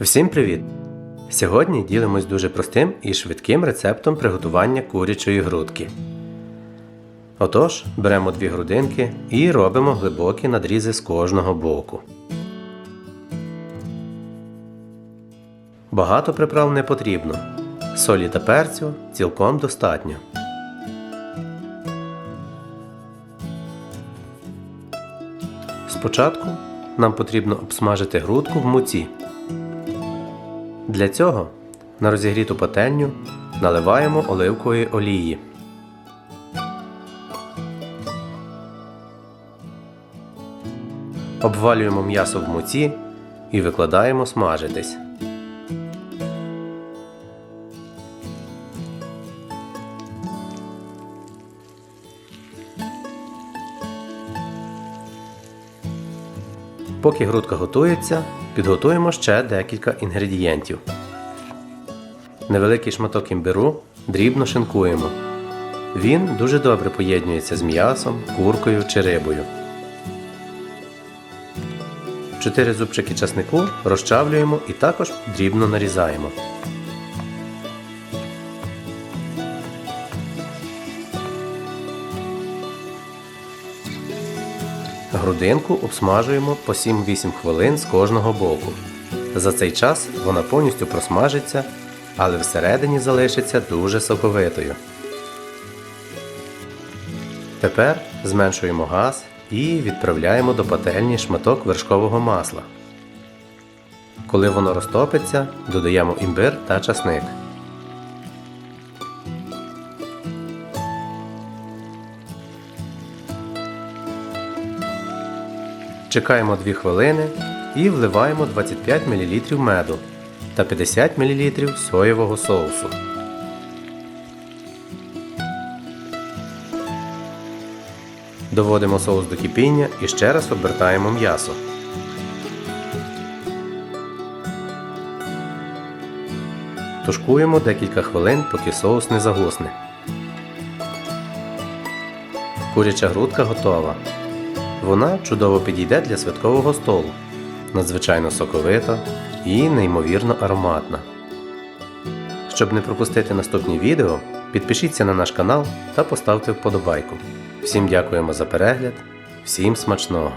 Всім привіт! Сьогодні ділимось дуже простим і швидким рецептом приготування курячої грудки. Отож, беремо дві грудинки і робимо глибокі надрізи з кожного боку. Багато приправ не потрібно. Солі та перцю цілком достатньо. Спочатку нам потрібно обсмажити грудку в муці. Для цього на розігріту пательню наливаємо оливкової олії. Обвалюємо м'ясо в муці і викладаємо смажитись. Поки грудка готується, підготуємо ще декілька інгредієнтів. Невеликий шматок імбиру дрібно шинкуємо. Він дуже добре поєднується з м'ясом, куркою чи рибою. 4 зубчики часнику розчавлюємо і також дрібно нарізаємо. Грудинку обсмажуємо по 7-8 хвилин з кожного боку. За цей час вона повністю просмажиться, але всередині залишиться дуже соковитою. Тепер зменшуємо газ і відправляємо до пательні шматок вершкового масла. Коли воно розтопиться, додаємо імбир та часник. Чекаємо 2 хвилини і вливаємо 25 мл меду та 50 мл соєвого соусу. Доводимо соус до кипіння і ще раз обертаємо м'ясо. Тушкуємо декілька хвилин, поки соус не загусне. Куряча грудка готова. Вона чудово підійде для святкового столу. Надзвичайно соковита і неймовірно ароматна. Щоб не пропустити наступні відео, підпишіться на наш канал та поставте вподобайку. Всім дякуємо за перегляд, всім смачного!